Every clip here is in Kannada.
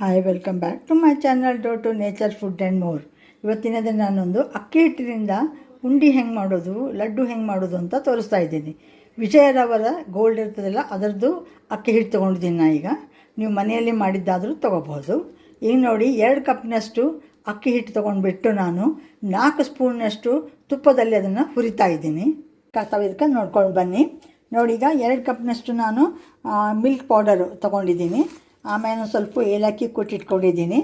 Hi welcome back to my channel dough to nature food and more ಇವತ್ತಿನ ದಿನ ನಾನೊಂದು ಅಕ್ಕಿ ಹಿಟ್ಟಿನಿಂದ ಉಂಡಿ ಹೆಂಗೆ ಮಾಡೋದು, ಲಡ್ಡು ಹೆಂಗೆ ಮಾಡೋದು ಅಂತ ತೋರಿಸ್ತಾ ಇದ್ದೀನಿ. ವಿಜಯರವರ ಗೋಲ್ಡ್ ಇರ್ತದಲ್ಲ, ಅದರದ್ದು ಅಕ್ಕಿ ಹಿಟ್ಟು ತೊಗೊಂಡಿದ್ದೀನಿ ನಾ ಈಗ. ನೀವು ಮನೆಯಲ್ಲಿ ಮಾಡಿದ್ದಾದರೂ ತೊಗೋಬೋದು ಈಗ ನೋಡಿ, ಎರಡು ಕಪ್ನಷ್ಟು ಅಕ್ಕಿ ಹಿಟ್ಟು ತೊಗೊಂಡ್ಬಿಟ್ಟು ನಾನು ನಾಲ್ಕು ಸ್ಪೂನ್ನಷ್ಟು ತುಪ್ಪದಲ್ಲಿ ಅದನ್ನು ಹುರಿತಾ ಇದ್ದೀನಿ. ಇದಕ್ಕೆ ನೋಡ್ಕೊಂಡು ಬನ್ನಿ. ನೋಡಿ, ಈಗ ಎರಡು ಕಪ್ನಷ್ಟು ನಾನು ಮಿಲ್ಕ್ ಪೌಡರು ತೊಗೊಂಡಿದ್ದೀನಿ. ಆಮೇಲೆ ಸ್ವಲ್ಪ ಏಲಕ್ಕಿ ಕೊಟ್ಟಿಟ್ಕೊಂಡಿದ್ದೀನಿ.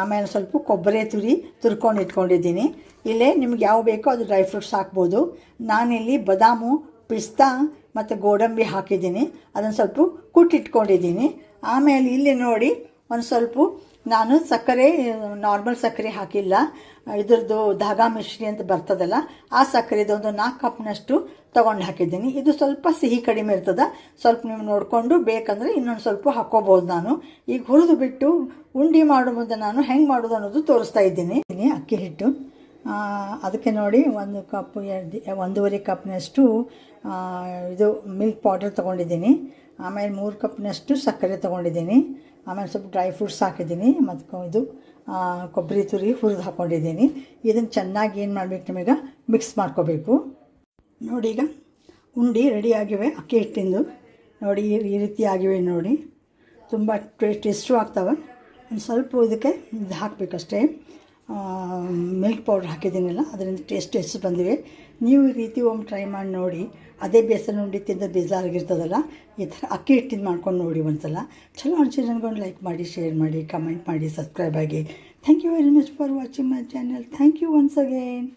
ಆಮೇಲೆ ಸ್ವಲ್ಪ ಕೊಬ್ಬರಿ ತುರಿ ತುರ್ಕೊಂಡು ಇಟ್ಕೊಂಡಿದ್ದೀನಿ. ಇಲ್ಲೇ ನಿಮ್ಗೆ ಯಾವ ಬೇಕೋ ಅದು ಡ್ರೈ ಫ್ರೂಟ್ಸ್ ಹಾಕ್ಬೋದು. ನಾನಿಲ್ಲಿ ಬದಾಮು, ಪಿಸ್ತಾ ಮತ್ತು ಗೋಡಂಬಿ ಹಾಕಿದ್ದೀನಿ. ಅದನ್ನು ಸ್ವಲ್ಪ ಕುಟ್ಟಿಟ್ಕೊಂಡಿದ್ದೀನಿ. ಆಮೇಲೆ ಇಲ್ಲಿ ನೋಡಿ ಒಂದು ಸ್ವಲ್ಪ ನಾನು ಸಕ್ಕರೆ ನಾರ್ಮಲ್ ಸಕ್ಕರೆ ಹಾಕಿಲ್ಲ. ಇದ್ರದ್ದು ಧಾಗಾ ಮಿಶ್ರಿ ಅಂತ ಬರ್ತದಲ್ಲ, ಆ ಸಕ್ಕರೆದು ಒಂದು ನಾಲ್ಕು ಕಪ್ನಷ್ಟು ತೊಗೊಂಡು ಹಾಕಿದ್ದೀನಿ. ಇದು ಸ್ವಲ್ಪ ಸಿಹಿ ಕಡಿಮೆ ಇರ್ತದೆ, ಸ್ವಲ್ಪ ನೀವು ನೋಡಿಕೊಂಡು ಬೇಕಂದರೆ ಇನ್ನೊಂದು ಸ್ವಲ್ಪ ಹಾಕ್ಕೋಬೋದು ನಾನು. ಈಗ ಹುರಿದು ಬಿಟ್ಟು ಉಂಡೆ ಮಾಡೋ ಮುಂದೆ ನಾನು ಹೆಂಗೆ ಮಾಡೋದು ಅನ್ನೋದು ತೋರಿಸ್ತಾ ಇದ್ದೀನಿ. ಅಕ್ಕಿ ಹಿಟ್ಟು. ಅದಕ್ಕೆ ನೋಡಿ ಒಂದು ಕಪ್ ಒಂದೂವರೆ ಕಪ್ನಷ್ಟು ಇದು ಮಿಲ್ಕ್ ಪೌಡರ್ ತೊಗೊಂಡಿದ್ದೀನಿ. ಆಮೇಲೆ ಮೂರು ಕಪ್ನಷ್ಟು ಸಕ್ಕರೆ ತೊಗೊಂಡಿದ್ದೀನಿ. ಆಮೇಲೆ ಸ್ವಲ್ಪ ಡ್ರೈ ಫ್ರೂಟ್ಸ್ ಹಾಕಿದ್ದೀನಿ. ಮತ್ತು ಇದು ಕೊಬ್ಬರಿ ತುರಿ ಹುರಿದು ಹಾಕ್ಕೊಂಡಿದ್ದೀನಿ ಇದನ್ನು ಚೆನ್ನಾಗಿ ಏನು ಮಾಡಬೇಕು ನಿಮಗೆ? ಮಿಕ್ಸ್ ಮಾಡ್ಕೋಬೇಕು. ನೋಡಿ ಈಗ, ಉಂಡೆ ರೆಡಿ ಆಗಿವೆ, ಅಕ್ಕಿ ಹಿಟ್ಟಿಂದು. ನೋಡಿ ಈ- ಈ ರೀತಿ ಆಗಿವೆ ನೋಡಿ. ತುಂಬ ಟೇಸ್ಟು ಆಗ್ತವೆ. ಒಂದು ಸ್ವಲ್ಪ ಇದಕ್ಕೆ ಇದು ಹಾಕಬೇಕಷ್ಟೇ. ಮಿಲ್ಕ್ ಪೌಡ್ರ್ ಹಾಕಿದ್ದೀನಲ್ಲ, ಅದರಿಂದ ಟೇಸ್ಟ್ ಹೆಚ್ಚು ಬಂದಿವೆ. ನೀವು ಈ ರೀತಿ ಒಮ್ಮೆ ಟ್ರೈ ಮಾಡಿ ನೋಡಿ. ಅದೇ ಬೇಸನ್ ಉಂಡೆ ತಿಂದ ಬೇಜಾರಾಗಿರ್ತದಲ್ಲ, ಈ ಥರ ಅಕ್ಕಿ ಹಿಟ್ಟಿಂದ ಮಾಡ್ಕೊಂಡು ನೋಡಿ ಒಂದ್ಸಲ. ಚಲೋ ಅನಿಸಿ ನನಗೊಂದು ಲೈಕ್ ಮಾಡಿ ಶೇರ್ ಮಾಡಿ ಕಮೆಂಟ್ ಮಾಡಿ ಸಬ್ಸ್ಕ್ರೈಬ್ ಆಗಿ. Thank you very much for watching my channel thank you once again